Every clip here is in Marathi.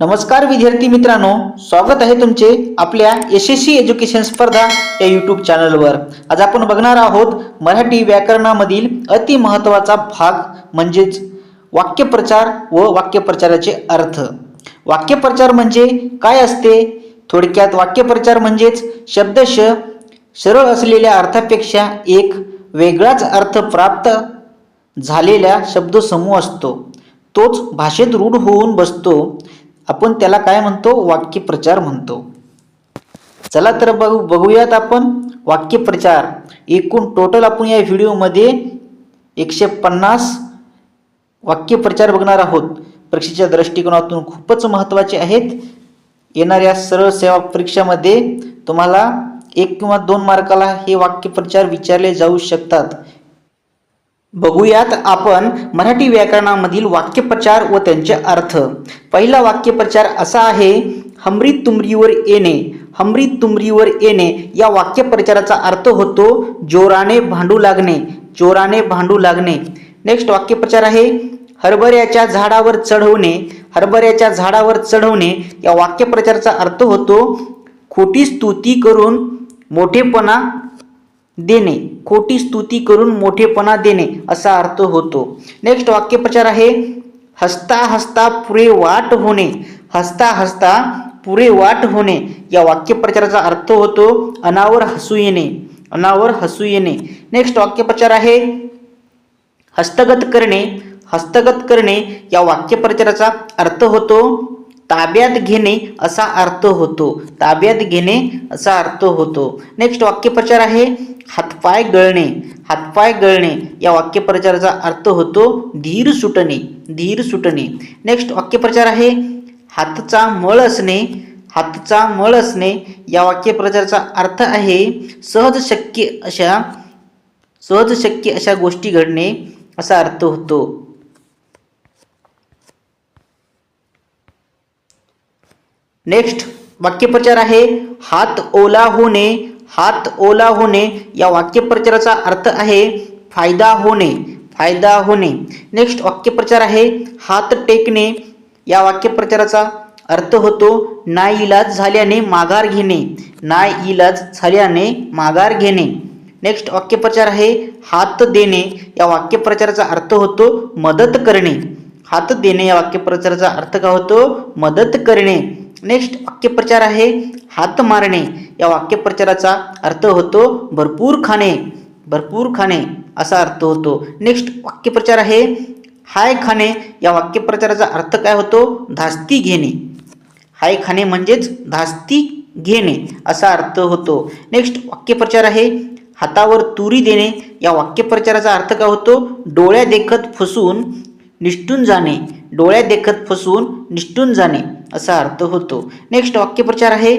नमस्कार विद्यार्थी मित्रांनो स्वागत आहे तुमचे आपल्या यशस्वी एज्युकेशन स्पर्धा या यूट्यूब चॅनलवर आज आपण बघणार आहोत मराठी व्याकरणामधील अति महत्त्वाचा भाग म्हणजेच वाक्यप्रचार व वाक्यप्रचाराचे अर्थ. वाक्यप्रचार म्हणजे काय असते? थोडक्यात वाक्यप्रचार म्हणजेच शब्दश सरळ असलेल्या अर्थापेक्षा एक वेगळाच अर्थ प्राप्त झालेला शब्दसमूह असतो. तोच भाषेत रूढ होऊन बसतो. आपण त्याला काय म्हणतो? वाक्यप्रचार म्हणतो. चला तर बघू बघूयात आपण वाक्यप्रचार. एकूण टोटल आपण या व्हिडिओमध्ये एकशे पन्नास वाक्यप्रचार बघणार आहोत. परीक्षेच्या दृष्टिकोनातून खूपच महत्त्वाचे आहेत. येणाऱ्या सरळ सेवा परीक्षामध्ये तुम्हाला एक किंवा दोन मार्काला हे वाक्यप्रचार विचारले जाऊ शकतात. बघूयात आपण मराठी व्याकरणामधील वाक्यप्रचार व त्यांचे अर्थ. पहिला वाक्यप्रचार असा आहे हमरी तुमरीवर येणे हमरी तुमरीवर येणे या वाक्यप्रचाराचा अर्थ होतो जोराने भांडू लागणे जोराने भांडू लागणे नेक्स्ट वाक्यप्रचार आहे हरभऱ्याच्या झाडावर चढवणे हरभऱ्याच्या झाडावर चढवणे या वाक्यप्रचाराचा अर्थ होतो खोटी स्तुती करून मोठेपणा देणे. खोटी स्तुती करून मोठेपणा देणे असा अर्थ होतो. नेक्स्ट वाक्यप्रचार आहे हसता हसता पुरे वाट होणे. हसता हसता पुरे वाट होणे. या वाक्यप्रचाराचा अर्थ होतो अनावर हसू येणे. अनावर हसू येणे. नेक्स्ट वाक्यप्रचार आहे हस्तगत करणे. हस्तगत करणे या वाक्यप्रचाराचा अर्थ होतो ताब्यात घेणे असा अर्थ होतो. ताब्यात घेणे असा अर्थ होतो. नेक्स्ट वाक्यप्रचार आहे हातपाय गळणे हातपाय गळणे या वाक्यप्रचाराचा अर्थ होतो धीर सुटणे धीर सुटणे. नेक्स्ट वाक्यप्रचार आहे हातचा मळ असणे हातचा मळ असणे. या वाक्यप्रचाराचा अर्थ आहे सहज शक्य अशा सहज शक्य अशा गोष्टी घडणे असा अर्थ होतो. नेक्स्ट वाक्यप्रचार आहे हात ओला होणे हात ओला होणे या वाक्यप्रचाराचा अर्थ आहे फायदा होणे फायदा होणे. नेक्स्ट वाक्यप्रचार आहे हात टेकणे. या वाक्यप्रचाराचा अर्थ होतो नाईलाज झाल्याने माघार घेणे नाईलाज झाल्याने माघार घेणे. नेक्स्ट वाक्यप्रचार आहे हात देणे. या वाक्यप्रचाराचा अर्थ होतो मदत करणे. हात देणे या वाक्यप्रचाराचा अर्थ का होतो? मदत करणे. नेक्स्ट वाक्यप्रचार आहे हात मारणे. या वाक्यप्रचाराचा अर्थ होतो भरपूर खाणे. भरपूर खाणे असा अर्थ होतो. नेक्स्ट वाक्यप्रचार आहे हाय खाणे. या वाक्यप्रचाराचा अर्थ काय होतो? धास्ती घेणे. हाय खाणे म्हणजेच धास्ती घेणे असा अर्थ होतो. नेक्स्ट वाक्यप्रचार आहे हातावर तुरी देणे. या वाक्यप्रचाराचा अर्थ काय होतो? डोळ्या देखत फसून निष्ठून जाणे डोळ्या देखत फसून निष्ठून जाणे असा अर्थ होतो. नेक्स्ट वाक्यप्रचार आहे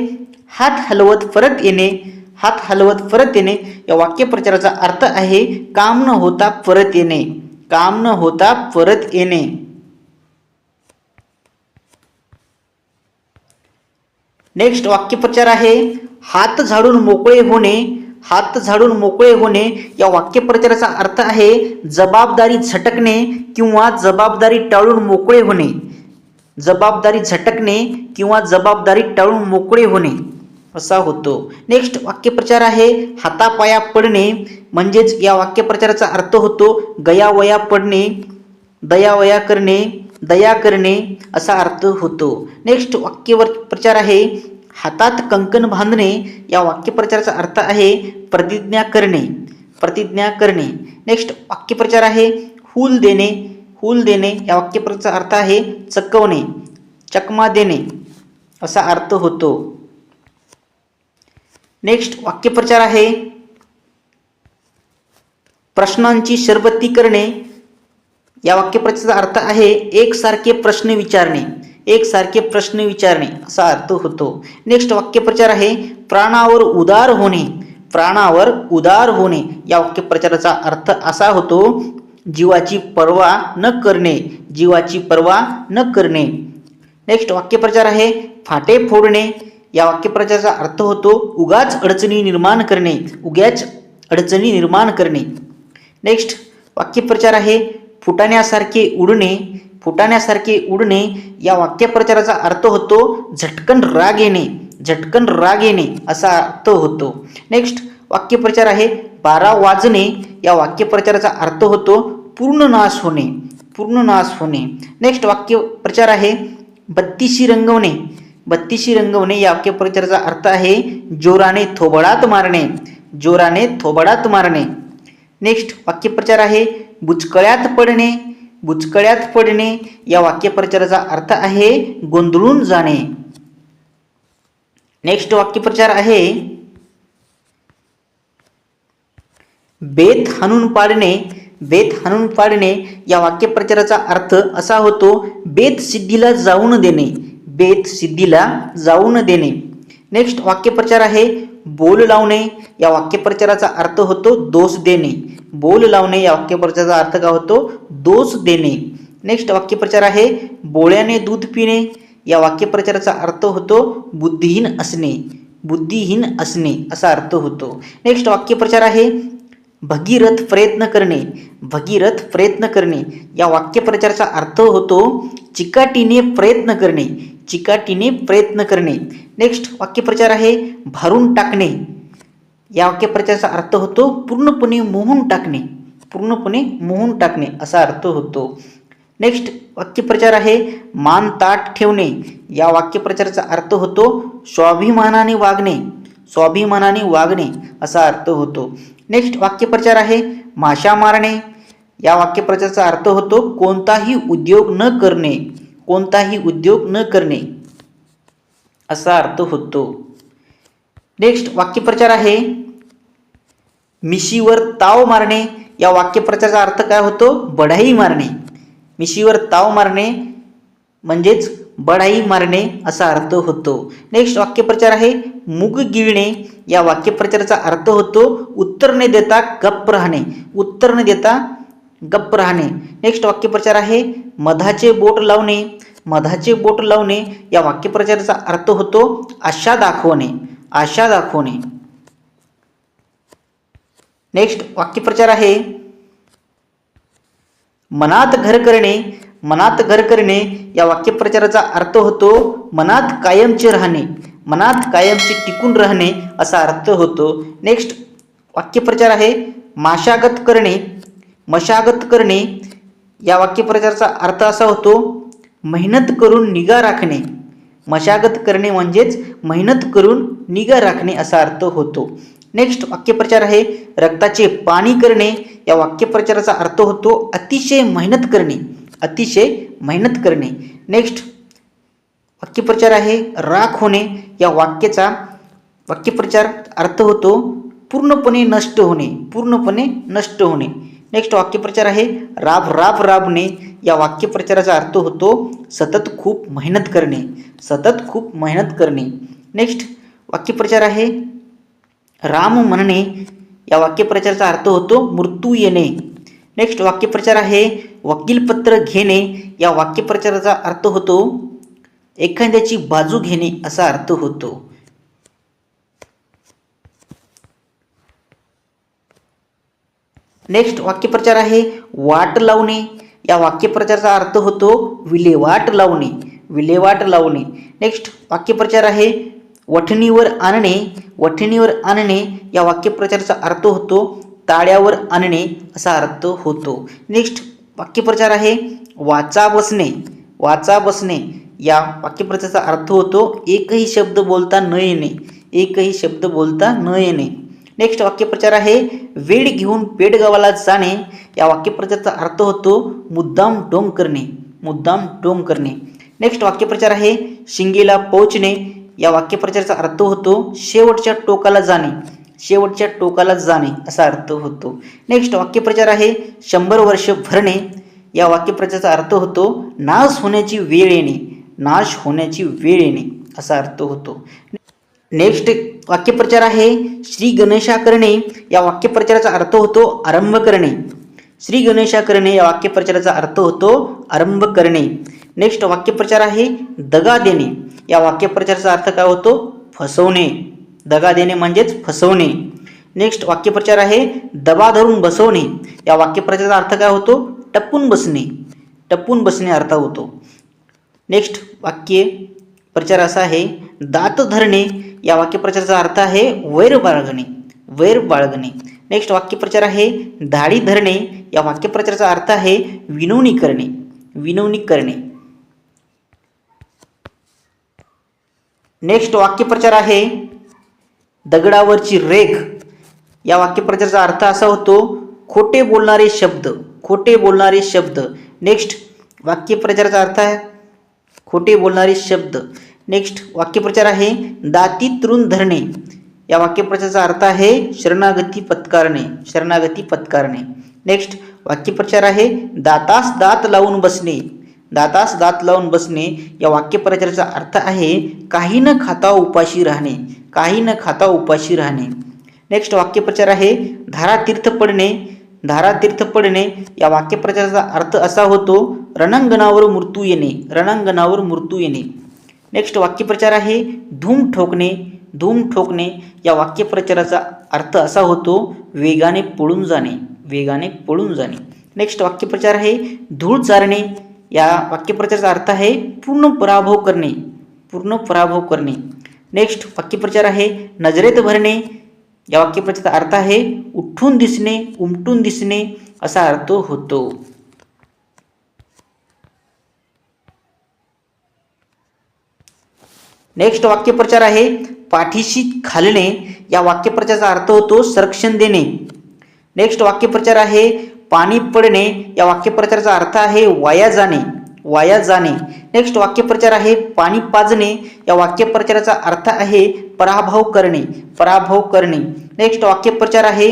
हात हलवत परत येणे हात हलवत परत येणे. या वाक्यप्रचाराचा अर्थ आहे काम न होता परत येणे काम न होता परत येणे. नेक्स्ट वाक्यप्रचार आहे हात झाडून मोकळे होणे हात झाडून मोकळे होणे या वाक्यप्रचाराचा अर्थ आहे जबाबदारी झटकणे किंवा जबाबदारी टाळून मोकळे होणे. जबाबदारी झटकणे किंवा जबाबदारी टाळून मोकळे होणे. असा होतो. नेक्स्ट वाक्यप्रचार आहे हातापाया पडणे. म्हणजेच या वाक्यप्रचाराचा अर्थ होतो गयावया पडणे दयावया करणे दया करणे असा अर्थ होतो. नेक्स्ट वाक्यवर प्रचार आहे हातात कंकण बांधणे या वाक्यप्रचाराचा अर्थ आहे प्रतिज्ञा करणे. प्रतिज्ञा करणे. नेक्स्ट वाक्यप्रचार आहे हूल देणे. हूल देणे या वाक्यप्रचाराचा अर्थ आहे चकवणे. चकमा देणे. असा अर्थ होतो. नेक्स्ट वाक्यप्रचार आहे प्रश्नांची शरबत्ती करणे. या वाक्यप्रचाराचा अर्थ आहे एकसारखे प्रश्न विचारणे. एकसारखे प्रश्न विचारणे असा अर्थ होतो. नेक्स्ट वाक्यप्रचार आहे प्राणावर उदार होणे. प्राणावर उदार होणे. या वाक्यप्रचाराचा अर्थ असा होतो जीवाची पर्वा न करणे. जीवाची पर्वा न करणे. नेक्स्ट वाक्यप्रचार आहे फाटे फोडणे. या वाक्यप्रचाराचा अर्थ होतो उगाच अडचणी निर्माण करणे. उग्याच अडचणी निर्माण करणे. नेक्स्ट वाक्यप्रचार आहे फुटाण्यासारखे उडणे फुटाण्यासारखे उडणे या वाक्यप्रचाराचा अर्थ होतो झटकन राग येणे झटकन राग येणे असा अर्थ होतो. नेक्स्ट वाक्यप्रचार आहे बारा वाजणे. या वाक्यप्रचाराचा अर्थ होतो पूर्ण नाश होणे पूर्ण नाश होणे. नेक्स्ट वाक्यप्रचार आहे बत्तीशी रंगवणे. बत्तीशी रंगवणे या वाक्यप्रचाराचा अर्थ आहे जोराने थोबडात मारणे जोराने थोबडात मारणे. नेक्स्ट वाक्यप्रचार आहे बुचकळ्यात पडणे बुचकळ्यात पडणे या वाक्यप्रचाराचा अर्थ आहे गोंधळून जाणे. नेक्स्ट वाक्यप्रचार आहे बेत हाणून पाडणे बेत हाणून पाडणे या वाक्यप्रचाराचा अर्थ असा होतो बेत सिद्धीला जाऊन देणे बेत सिद्धीला जाऊन देणे. नेक्स्ट वाक्यप्रचार आहे बोल लावणे या वाक्यप्रचाराचा अर्थ होतो दोष देणे. बोल लावणे या वाक्यप्रचाराचा अर्थ काय होतो? दोष देणे. नेक्स्ट वाक्यप्रचार आहे बोळ्याने दूध पिणे. या वाक्यप्रचाराचा अर्थ होतो बुद्धिहीन असणे. बुद्धिहीन असणे असा अर्थ होतो. नेक्स्ट वाक्यप्रचार आहे भगीरथ प्रयत्न करणे भगीरथ प्रयत्न करणे. या वाक्यप्रचाराचा अर्थ होतो चिकाटीने प्रयत्न करणे चिकाटीने प्रयत्न करणे. नेक्स्ट वाक्यप्रचार आहे भारून टाकणे. या वाक्यप्रचाराचा अर्थ होतो पूर्णपणे मोहून टाकणे पूर्णपणे मोहून टाकणे असा अर्थ होतो. नेक्स्ट वाक्यप्रचार आहे मान ताट ठेवणे. या वाक्यप्रचाराचा अर्थ होतो स्वाभिमानाने वागणे स्वाभिमानाने वागणे असा अर्थ होतो. नेक्स्ट वाक्यप्रचार आहे माशा मारणे. या वाक्यप्रचाराचा अर्थ होतो कोणताही उद्योग न करणे कोणताही उद्योग न करणे. असा अर्थ होतो. नेक्स्ट वाक्यप्रचार आहे मिशीवर ताव मारणे. या वाक्यप्रचाराचा अर्थ काय होतो? बढाई मारणे. मिशीवर ताव मारणे म्हणजेच बढाई मारणे असा अर्थ होतो. नेक्स्ट वाक्यप्रचार आहे मुग गिळणे. या वाक्यप्रचाराचा अर्थ होतो उत्तर न देता गप्प राहणे. उत्तर न देता गप्प राहणे. नेक्स्ट वाक्यप्रचार आहे मधाचे बोट लावणे. मधाचे बोट लावणे या वाक्यप्रचाराचा अर्थ होतो आशा दाखवणे. आशा दाखवणे. नेक्स्ट वाक्यप्रचार आहे मनात घर करणे. मनात घर करणे या वाक्यप्रचाराचा अर्थ होतो मनात कायमचे राहणे. मनात कायमचे टिकून राहणे असा अर्थ होतो. नेक्स्ट वाक्यप्रचार आहे माशागत करणे. मशागत करणे. या वाक्यप्रचाराचा अर्थ असा होतो मेहनत करून निगा राखणे. मशागत करणे म्हणजेच मेहनत करून निगा राखणे असा अर्थ होतो. नेक्स्ट वाक्यप्रचार आहे रक्ताचे पाणी करणे. या वाक्यप्रचाराचा अर्थ होतो अतिशय मेहनत करणे. अतिशय मेहनत करणे. नेक्स्ट वाक्यप्रचार आहे. राख होणे. या वाक्याचा वाक्यप्रचार अर्थ होतो पूर्णपणे नष्ट होणे. पूर्णपणे नष्ट होणे. नेक्स्ट वाक्यप्रचार आहे. राब राब राबणे. या वाक्यप्रचाराचा अर्थ होतो सतत खूप मेहनत करणे. सतत खूप मेहनत करणे. नेक्स्ट वाक्यप्रचार आहे. राम म्हणणे. या वाक्यप्रचाराचा अर्थ होतो मृत्यू येणे. नेक्स्ट वाक्यप्रचार आहे. वकीलपत्र घेणे. या वाक्यप्रचाराचा अर्थ होतो एखाद्याची बाजू घेणे असा अर्थ होतो. नेक्स्ट वाक्यप्रचार आहे वाट लावणे. या वाक्यप्रचाराचा अर्थ होतो विल्हेवाट लावणे. विल्हेवाट लावणे. नेक्स्ट वाक्यप्रचार आहे वठणीवर आणणे. वठणीवर आणणे. या वाक्यप्रचाराचा अर्थ होतो ताळ्यावर आणणे असा अर्थ होतो. नेक्स्ट वाक्यप्रचार आहे वाचा बसणे. वाचा बसणे. या वाक्यप्रचाराचा अर्थ होतो एकही शब्द बोलता न येणे. एकही शब्द बोलता न येणे. नेक्स्ट वाक्यप्रचार आहे वेळ घेऊन पेडगावाला जाणे. या वाक्यप्रचाराचा अर्थ होतो मुद्दाम डोंग करणे. मुद्दाम डोंग करणे. नेक्स्ट वाक्यप्रचार आहे शिंगेला पोचणे या वाक्यप्रचाराचा अर्थ होतो शेवटच्या टोकाला जाणे. शेवटच्या टोकाला जाणे असा अर्थ होतो. नेक्स्ट वाक्यप्रचार आहे शंभर वर्ष भरणे. या वाक्यप्रचाराचा अर्थ होतो नाश होण्याची वेळ येणे. नाश होण्याची वेळ येणे असा अर्थ होतो. नेक्स्ट वाक्यप्रचार आहे श्री गणेशा करणे. या वाक्यप्रचाराचा अर्थ होतो आरंभ करणे. श्री गणेशा करणे या वाक्यप्रचाराचा अर्थ होतो आरंभ करणे. नेक्स्ट वाक्यप्रचार आहे दगा देणे. या वाक्यप्रचाराचा अर्थ काय होतो फसवणे. दगा देणे म्हणजेच फसवणे. नेक्स्ट वाक्यप्रचार आहे दबा धरून बसवणे. या वाक्यप्रचाराचा अर्थ काय होतो? टपून बसणे. टपून बसणे अर्थ होतो. नेक्स्ट वाक्य प्रचार असा आहे दात धरणे. या वाक्यप्रचाराचा अर्थ आहे वैर बाळगणे. वैर बाळगणे. नेक्स्ट वाक्यप्रचार आहे धाडी धरणे. या वाक्यप्रचाराचा अर्थ आहे विनवणी करणे. विनवणी करणे. नेक्स्ट वाक्यप्रचार आहे दगडावरची रेख या वाक्यप्रचाराचा अर्थ असा होतो खोटे बोलणारे शब्द खोटे बोलणारे शब्द. नेक्स्ट वाक्यप्रचाराचा अर्थ आहे खोटे बोलणारे शब्द. नेक्स्ट वाक्यप्रचार आहे दाती तृण धरणे. या वाक्यप्रचाराचा अर्थ आहे शरणागती पत्कारणे शरणागती पत्कारणे. नेक्स्ट वाक्यप्रचार आहे दातास दात लावून बसणे. दातास दात लावून बसणे. या वाक्यप्रचाराचा अर्थ आहे काही न खाता उपाशी राहणे. काही न खाता उपाशी राहणे. नेक्स्ट वाक्यप्रचार आहे धारातीर्थ पडणे. धारातीर्थ पडणे या वाक्यप्रचाराचा अर्थ असा होतो रणांगणावर मृत्यू येणे रणांगणावर मृत्यू येणे. नेक्स्ट वाक्यप्रचार आहे धूम ठोकणे धूम ठोकणे या वाक्यप्रचाराचा अर्थ असा होतो वेगाने पळून जाणे वेगाने पळून जाणे. नेक्स्ट वाक्यप्रचार आहे धूळ चारणे. या वाक्यप्रचाराचा अर्थ आहे पूर्ण पराभव करणे पूर्ण पराभव करणे. नेक्स्ट वाक्यप्रचार आहे. नजरेत भरणे. या वाक्यप्रचाराचा अर्थ आहे उठून दिसणे उमटून दिसणे असा अर्थ होतो. नेक्स्ट वाक्यप्रचार आहे पाठीशी खालणे. या वाक्यप्रचाराचा अर्थ होतो संरक्षण देणे. नेक्स्ट वाक्यप्रचार आहे पाणी पडणे. या वाक्यप्रचाराचा अर्थ आहे वाया जाणे. वाया जाणे. नेक्स्ट वाक्यप्रचार आहे पाणी पाजणे. या वाक्यप्रचाराचा अर्थ आहे पराभव करणे. पराभव करणे. नेक्स्ट वाक्यप्रचार आहे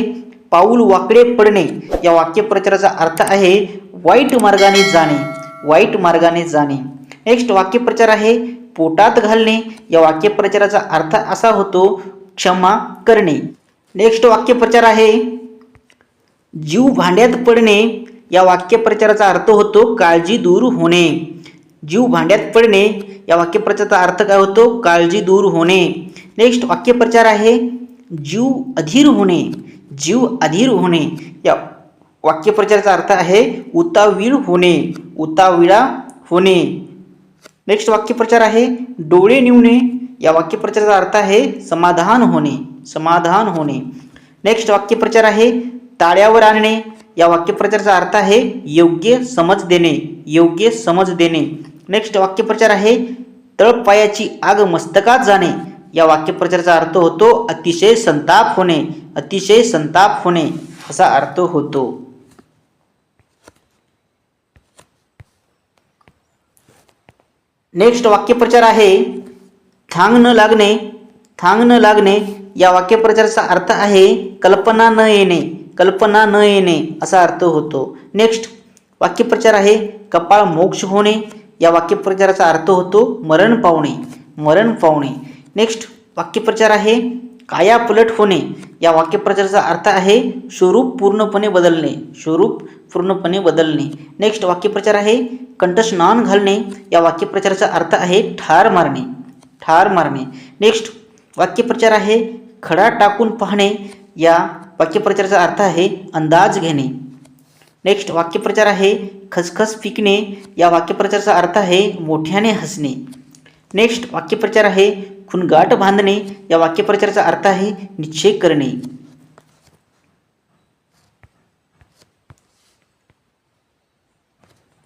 पाऊल वाकडे पडणे. या वाक्यप्रचाराचा अर्थ आहे वाईट मार्गाने जाणे. वाईट मार्गाने जाणे. नेक्स्ट वाक्यप्रचार आहे पोटात घालणे. या वाक्यप्रचाराचा अर्थ असा होतो क्षमा करणे. नेक्स्ट वाक्यप्रचार आहे जीव भांड्यात पडणे. या वाक्यप्रचाराचा अर्थ होतो काळजी दूर होणे. जीव भांड्यात पडणे. या वाक्यप्रचाराचा अर्थ काय होतो? काळजी दूर होणे. नेक्स्ट वाक्यप्रचार आहे जीव अधीर होणे. जीव अधीर होणे. या वाक्यप्रचाराचा अर्थ आहे उतावीळ होणे. उताविळा होणे. नेक्स्ट वाक्यप्रचार आहे डोळे निवणे. या वाक्यप्रचाराचा अर्थ आहे समाधान होणे. समाधान होणे. नेक्स्ट वाक्यप्रचार आहे ताळ्यावर आणणे. या वाक्यप्रचाराचा अर्थ आहे योग्य समज देणे योग्य समज देणे. नेक्स्ट वाक्यप्रचार आहे तळपायाची आग मस्तकात जाणे. या वाक्यप्रचाराचा अर्थ होतो अतिशय संताप होणे अतिशय संताप होणे असा अर्थ होतो. नेक्स्ट वाक्यप्रचार आहे थांग न लागणे थांग न लागणे. या वाक्यप्रचाराचा अर्थ आहे कल्पना न येणे. कल्पना न येणे असा अर्थ होतो. नेक्स्ट वाक्यप्रचार आहे कपाळ मोक्ष होणे. या वाक्यप्रचाराचा अर्थ होतो मरण पावणे. मरण पावणे. नेक्स्ट वाक्यप्रचार आहे काया पलट होणे. या वाक्यप्रचाराचा अर्थ आहे स्वरूप पूर्णपणे बदलणे. स्वरूप पूर्णपणे बदलणे. नेक्स्ट वाक्यप्रचार आहे कंठस्नान घालणे. या वाक्यप्रचाराचा अर्थ आहे ठार मारणे. ठार मारणे. नेक्स्ट वाक्यप्रचार आहे खडा टाकून पाहणे. या वाक्यप्रचाराचा अर्थ आहे अंदाज घेणे. नेक्स्ट वाक्यप्रचार आहे खसखस पिकणे या वाक्यप्रचाराचा अर्थ आहे मोठ्याने हसणे. नेक्स्ट वाक्यप्रचार आहे खुनगाट बांधणे. या वाक्यप्रचाराचा अर्थ आहे निश्चय करणे.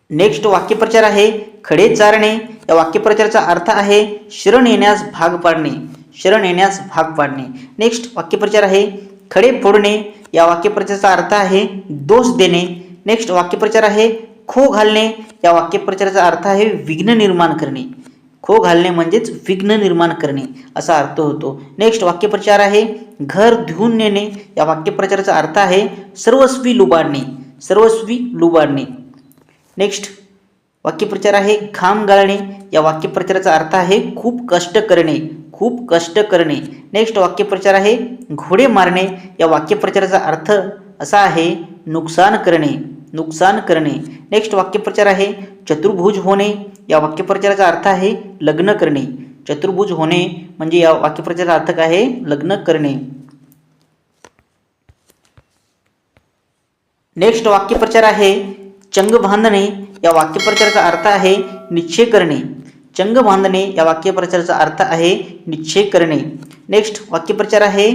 नेक्स्ट वाक्यप्रचार आहे खडे चारणे. या वाक्यप्रचाराचा अर्थ आहे शरण येण्यास भाग पाडणे. शरण येण्यास भाग पाडणे. नेक्स्ट वाक्यप्रचार आहे खडे फोडणे या वाक्यप्रचाराचा अर्थ आहे दोष देणे. नेक्स्ट वाक्यप्रचार आहे खो घालणे. या वाक्यप्रचाराचा अर्थ आहे विघ्न निर्माण करणे. खो घालणे म्हणजेच विघ्न निर्माण करणे असा अर्थ होतो. नेक्स्ट वाक्यप्रचार आहे घर धुवून नेणे. या वाक्यप्रचाराचा अर्थ आहे सर्वस्वी लुबाडणे. सर्वस्वी लुबाडणे. नेक्स्ट वाक्यप्रचार आहे घाम गाळणे. या वाक्यप्रचाराचा अर्थ आहे खूप कष्ट करणे खूप कष्ट करणे. नेक्स्ट वाक्यप्रचार आहे घोडे मारणे. या वाक्यप्रचाराचा अर्थ असा आहे नुकसान करणे नुकसान करणे. नेक्स्ट वाक्यप्रचार आहे चतुर्भुज होणे. या वाक्यप्रचाराचा अर्थ आहे लग्न करणे. चतुर्भुज होणे म्हणजे या वाक्यप्रचाराचा अर्थ काय आहे? लग्न करणे. नेक्स्ट वाक्यप्रचार आहे चंग बांधणे. या वाक्यप्रचाराचा अर्थ आहे निश्चय करणे. चंग बांधणे या वाक्यप्रचाराचा अर्थ आहे निश्चय करणे. नेक्स्ट वाक्यप्रचार आहे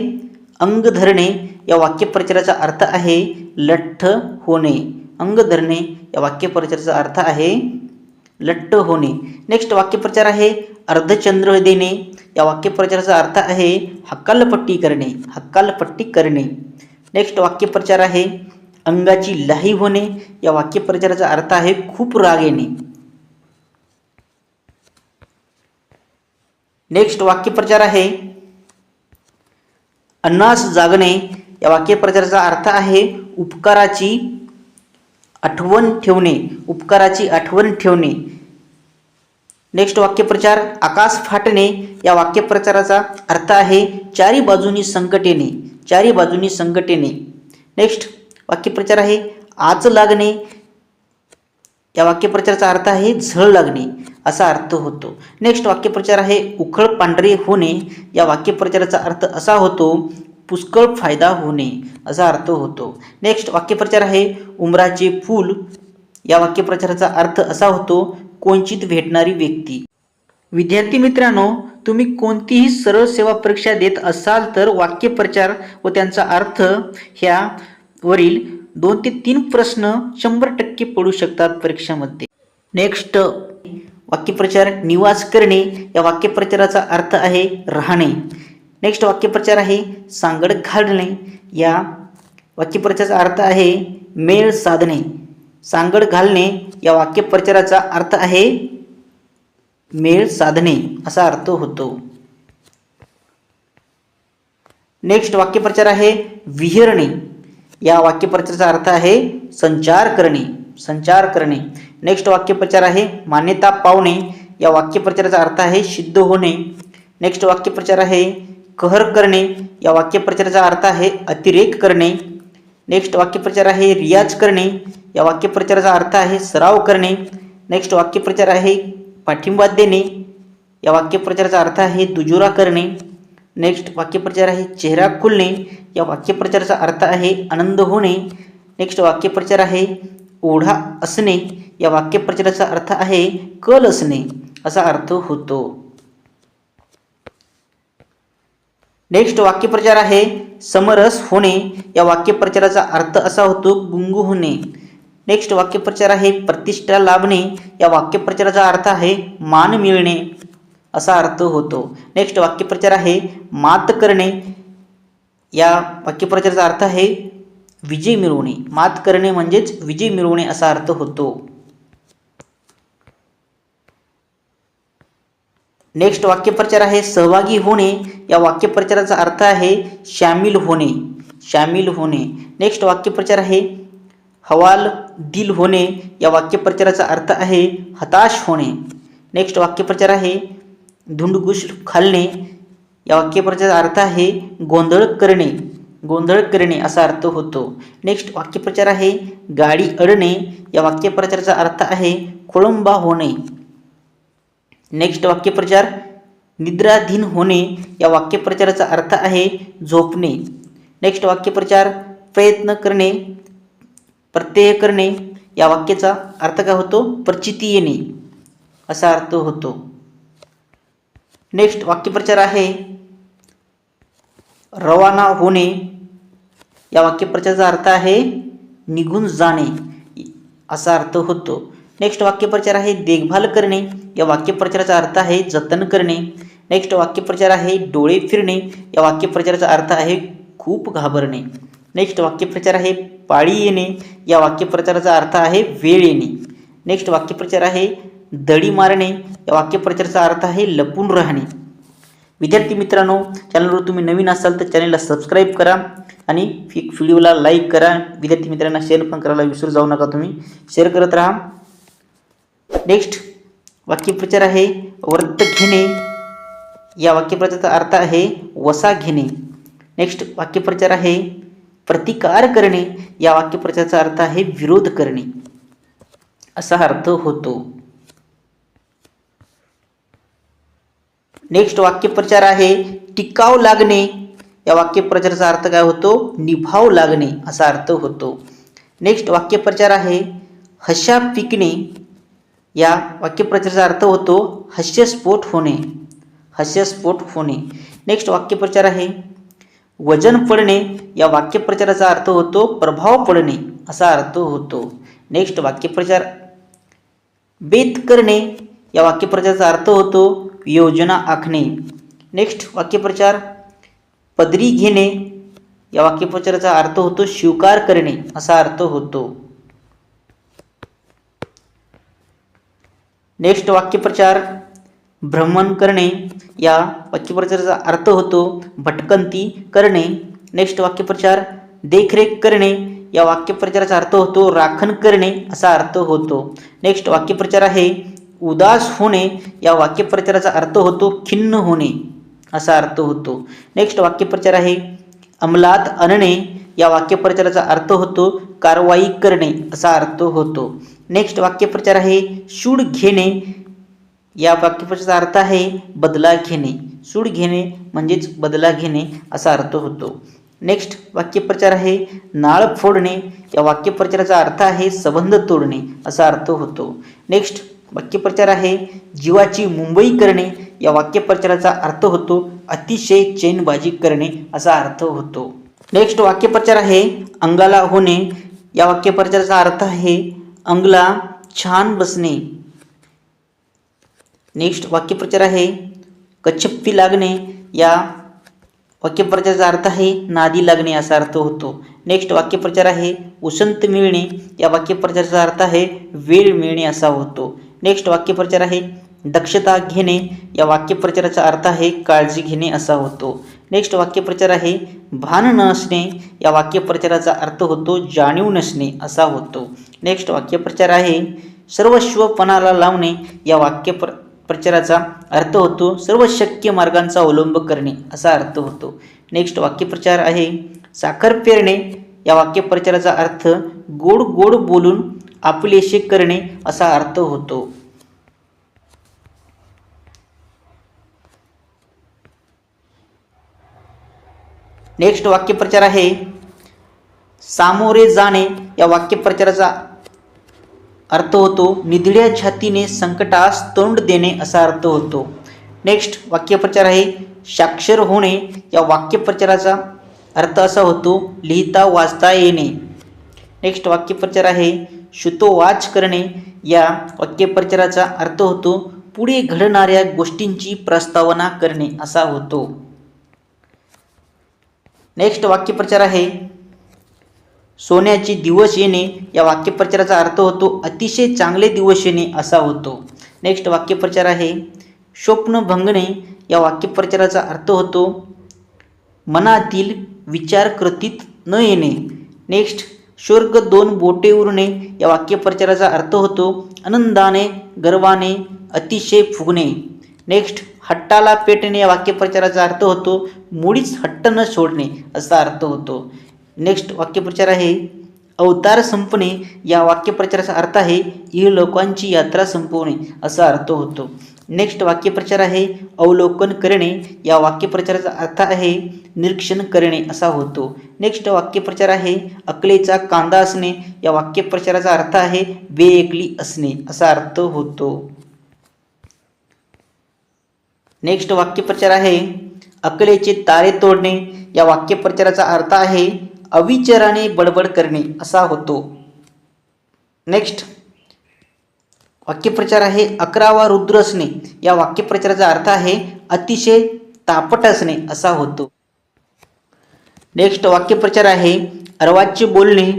अंग धरणे या वाक्यप्रचाराचा अर्थ आहे लठ्ठ होणे. अंग धरणे या वाक्यप्रचाराचा अर्थ आहे लठ्ठ होणे. नेक्स्ट वाक्यप्रचार आहे अर्धचंद्र देणे. या वाक्यप्रचाराचा अर्थ आहे हक्कालपट्टी करणे. हक्कालपट्टी करणे. नेक्स्ट वाक्यप्रचार आहे अंगाची लाही होणे या वाक्यप्रचाराचा अर्थ आहे खूप राग येणे. नेक्स्ट वाक्यप्रचार आहे अन्नास जागणे. या वाक्यप्रचाराचा अर्थ आहे उपकाराची आठवण ठेवणे उपकाराची आठवण ठेवणे. नेक्स्ट वाक्यप्रचार आकाश फाटणे. या वाक्यप्रचाराचा अर्थ आहे चारी बाजूनी संकट येणे चारी बाजूनी संकट येणे. नेक्स्ट वाक्यप्रचार आहे. आच लागणे. या वाक्यप्रचाराचा अर्थ आहे झळ लागणे. असा अर्थ होतो. नेक्स्ट वाक्यप्रचार आहे उखळ पांढरे होणे. या वाक्यप्रचाराचा अर्थ असा होतो पुष्कळ फायदा होणे. असा अर्थ होतो. नेक्स्ट वाक्यप्रचार आहे उमराचे फूल. या वाक्यप्रचाराचा अर्थ असा होतो कोंचित भेटणारी व्यक्ती. विद्यार्थी मित्रांनो तुम्ही कोणतीही सरळ सेवा परीक्षा देत असाल तर वाक्यप्रचार व त्यांचा अर्थ ह्या वरील दोन ते तीन प्रश्न शंभर टक्के पडू शकतात परीक्षामध्ये. नेक्स्ट वाक्यप्रचार निवास करणे. या वाक्यप्रचाराचा अर्थ आहे राहणे. नेक्स्ट वाक्यप्रचार आहे सांगड घालणे. या वाक्यप्रचाराचा अर्थ आहे मेळ साधणे. सांगड घालणे या वाक्यप्रचाराचा अर्थ आहे मेळ साधणे. असा अर्थ होतो. नेक्स्ट वाक्यप्रचार आहे विहरणे. या वाक्यप्रचाराचा अर्थ आहे संचार करणे संचार करणे. नेक्स्ट वाक्यप्रचार आहे मान्यता पावणे. या वाक्यप्रचाराचा अर्थ आहे सिद्ध होणे. नेक्स्ट वाक्यप्रचार आहे कहर करणे. या वाक्यप्रचाराचा अर्थ आहे अतिरेक करणे. नेक्स्ट वाक्यप्रचार आहे रियाज करणे. या वाक्यप्रचाराचा अर्थ आहे सराव करणे. नेक्स्ट वाक्यप्रचार आहे पाठिंबा देणे. या वाक्यप्रचाराचा अर्थ आहे दुजुरा करणे. नेक्स्ट वाक्यप्रचार आहे चेहरा खुलणे. या वाक्यप्रचाराचा अर्थ आहे आनंद होणे. नेक्स्ट वाक्यप्रचार आहे ओढा असणे. या वाक्यप्रचाराचा अर्थ आहे कल असणे. असा अर्थ होतो. नेक्स्ट वाक्यप्रचार आहे समरस होणे. या वाक्यप्रचाराचा अर्थ असा होतो गुंगू होणे. नेक्स्ट वाक्यप्रचार आहे प्रतिष्ठा लाभणे. या वाक्यप्रचाराचा अर्थ आहे मान मिळणे. असा अर्थ होतो. नेक्स्ट वाक्यप्रचार आहे मात करणे. या वाक्यप्रचाराचा अर्थ आहे विजय मिळवणे. मात करणे म्हणजेच विजय मिळवणे असा अर्थ होतो. नेक्स्ट वाक्यप्रचार आहे सहभागी होणे. या वाक्यप्रचाराचा अर्थ आहे शामिल होणे. शामिल होणे. नेक्स्ट वाक्यप्रचार आहे हवाल दिल होणे. या वाक्यप्रचाराचा अर्थ आहे हताश होणे. नेक्स्ट वाक्यप्रचार आहे धुंडगुश खालणे या वाक्यप्रचाराचा अर्थ आहे गोंधळ करणे. गोंधळ करणे असा अर्थ होतो. नेक्स्ट वाक्यप्रचार आहे गाडी अडणे. या वाक्यप्रचाराचा अर्थ आहे खोळंबा होणे. नेक्स्ट वाक्यप्रचार निद्राधीन होणे. या वाक्यप्रचाराचा अर्थ आहे झोपणे. नेक्स्ट वाक्यप्रचार प्रयत्न करणे. प्रत्यय करणे. या वाक्याचा अर्थ काय होतो? प्रचिती येणे. असा अर्थ होतो. नेक्स्ट वाक्यप्रचार आहे. रवाना होणे. या वाक्यप्रचाराचा अर्थ आहे निघून जाणे. असा अर्थ होतो. नेक्स्ट वाक्यप्रचार आहे देखभाल करणे. या वाक्यप्रचाराचा अर्थ आहे जतन करणे. नेक्स्ट वाक्यप्रचार आहे डोळे फिरणे. या वाक्यप्रचाराचा अर्थ आहे खूप घाबरणे. नेक्स्ट वाक्यप्रचार आहे पाळी येणे. या वाक्यप्रचाराचा अर्थ आहे वेळ येणे. नेक्स्ट वाक्यप्रचार आहे दडी मारणे या वाक्यप्रचाराचा अर्थ आहे लपून राहणे. विद्यार्थी मित्रांनो चॅनलवर तुम्ही नवीन असाल तर चॅनलला सबस्क्राईब करा आणि व्हिडिओला लाईक करा. विद्यार्थी मित्रांना शेअर पण करायला विसरू जाऊ नका तुम्ही. शेअर करत राहा. नेक्स्ट वाक्यप्रचार आहे व्रत घेणे. या वाक्यप्रचाराचा अर्थ आहे वसा घेणे. नेक्स्ट वाक्यप्रचार आहे प्रतिकार करणे. या वाक्यप्रचाराचा अर्थ आहे विरोध करणे. असा अर्थ होतो. नेक्स्ट वाक्यप्रचार आहे टिकाव लागणे. या वाक्यप्रचाराचा अर्थ काय होतो? निभाव लागणे असा अर्थ होतो. नेक्स्ट वाक्यप्रचार आहे हशा पिकणे. या वाक्यप्रचाराचा अर्थ होतो हास्यस्फोट होणे. हास्यस्फोट होणे. नेक्स्ट वाक्यप्रचार आहे वजन पडणे. या वाक्यप्रचाराचा अर्थ होतो प्रभाव पडणे असा अर्थ होतो. नेक्स्ट वाक्यप्रचार बेत करणे. या वाक्यप्रचाराचा अर्थ होतो योजना आखणे. नेक्स्ट वाक्यप्रचार. पदरी घेणे. या वाक्यप्रचाराचा अर्थ होतो स्वीकार करणे. असा अर्थ होतो. नेक्स्ट वाक्यप्रचार. भ्रमण करणे. या वाक्यप्रचाराचा अर्थ होतो भटकंती करणे. नेक्स्ट वाक्यप्रचार. देखरेख करणे. या वाक्यप्रचाराचा अर्थ होतो राखण करणे. असा अर्थ होतो. नेक्स्ट वाक्यप्रचार आहे उदास होणे या वाक्यप्रचाराचा अर्थ होतो खिन्न होणे असा अर्थ होतो. नेक्स्ट वाक्यप्रचार आहे अंमलात आणणे. या वाक्यप्रचाराचा अर्थ होतो कारवाई करणे असा अर्थ होतो. नेक्स्ट वाक्यप्रचार आहे शूड घेणे. या वाक्यप्रचाराचा अर्थ आहे बदला घेणे. सूड घेणे म्हणजेच बदला घेणे असा अर्थ होतो. नेक्स्ट वाक्यप्रचार आहे नाळ फोडणे. या वाक्यप्रचाराचा अर्थ आहे संबंध तोडणे असा अर्थ होतो. नेक्स्ट वाक्यप्रचार आहे. जीवाची मुंबई करणे या वाक्यप्रचाराचा अर्थ होतो अतिशय चैनबाजी करणे असा अर्थ होतो. नेक्स्ट वाक्यप्रचार आहे अंगाला होणे. या वाक्यप्रचाराचा अर्थ आहे अंगला छान बसणे. नेक्स्ट वाक्यप्रचार आहे कच्छप्पी लागणे. या वाक्यप्रचाराचा अर्थ आहे नादी लागणे असा अर्थ होतो. नेक्स्ट वाक्यप्रचार आहे उसंत मिळणे. या वाक्यप्रचाराचा अर्थ आहे वेळ मिळणे असा होतो. नेक्स्ट वाक्यप्रचार आहे दक्षता घेणे. या वाक्यप्रचाराचा अर्थ आहे काळजी घेणे असा होतो. नेक्स्ट वाक्यप्रचार आहे भान नसणे या वाक्यप्रचाराचा अर्थ होतो जाणीव नसणे असा होतो. नेक्स्ट वाक्यप्रचार आहे सर्वस्वपणाला लावणे. या वाक्यप्र प्रचाराचा अर्थ होतो सर्व शक्य मार्गांचा अवलंब करणे असा अर्थ होतो. नेक्स्ट वाक्यप्रचार आहे साखर पेरणे. या वाक्यप्रचाराचा अर्थ गोड गोड बोलून आपलेशे करणे असा अर्थ होतो. नेक्स्ट वाक्यप्रचार आहे सामोरे जाणे या वाक्यप्रचाराचा अर्थ होतो निधड्या छातीने संकटास तोंड देणे असा अर्थ होतो. नेक्स्ट वाक्यप्रचार आहे साक्षर होणे या वाक्यप्रचाराचा अर्थ असा होतो लिहिता वाचता येणे. नेक्स्ट वाक्यप्रचार आहे शुतोवाच करणे या वाक्यप्रचाराचा अर्थ होतो पुढे घडणाऱ्या गोष्टींची प्रस्तावना करणे असा होतो. नेक्स्ट वाक्यप्रचार आहे. सोन्याचे दिवस येणे या वाक्यप्रचाराचा अर्थ होतो अतिशय चांगले दिवस येणे असा होतो. नेक्स्ट वाक्यप्रचार आहे. स्वप्न भंगणे या वाक्यप्रचाराचा अर्थ होतो मनातील विचार कृतीत न येणे. नेक्स्ट स्वर्ग दोन बोटे उरणे या वाक्यप्रचाराचा अर्थ होतो आनंदाने गर्वाने अतिशय फुगणे. नेक्स्ट हट्टाला पेटणे या वाक्यप्रचाराचा अर्थ होतो मुळीच हट्ट न सोडणे असा अर्थ होतो. नेक्स्ट वाक्यप्रचार आहे अवतार संपणे या वाक्यप्रचाराचा अर्थ आहे इह लोकांची यात्रा संपवणे असा अर्थ होतो. नेक्स्ट वाक्यप्रचार आहे अवलोकन करणे. या वाक्यप्रचाराचा अर्थ आहे निरीक्षण करणे असा होतो. नेक्स्ट वाक्यप्रचार आहे अकलेचा कांदा असणे. या वाक्यप्रचाराचा अर्थ आहे बेएकली असणे असा अर्थ होतो. नेक्स्ट वाक्यप्रचार आहे अकलेचे तारे तोडणे. या वाक्यप्रचाराचा अर्थ आहे अविचाराने बडबड करणे असा होतो. नेक्स्ट वाक्यप्रचार आहे अकरावा रुद्र असणे. या वाक्यप्रचाराचा अर्थ आहे अतिशय तापट असणे असा होतो. नेक्स्ट वाक्यप्रचार आहे अर्वाच्य बोलणे.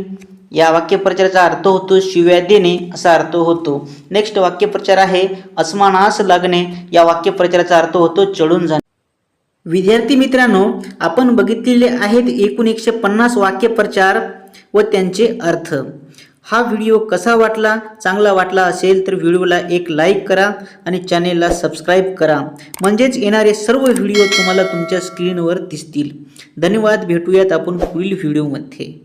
या वाक्यप्रचाराचा अर्थ होतो शिव्या देणे असा अर्थ होतो. नेक्स्ट वाक्यप्रचार आहे अस्मानास लागणे. या वाक्यप्रचाराचा अर्थ होतो चढून जाणे. विद्यार्थी मित्रांनो आपण बघितलेले आहेत एकूण एकशे पन्नास वाक्यप्रचार व त्यांचे अर्थ. हा व्हिडिओ कसा वाटला चांगला वाटला असेल तर व्हिडिओला एक लाईक करा आणि चॅनेलला सबस्क्राईब करा. म्हणजेच येणारे सर्व व्हिडिओ तुम्हाला तुमच्या स्क्रीनवर दिसतील. धन्यवाद भेटूयात आपण पुढील व्हिडिओमध्ये.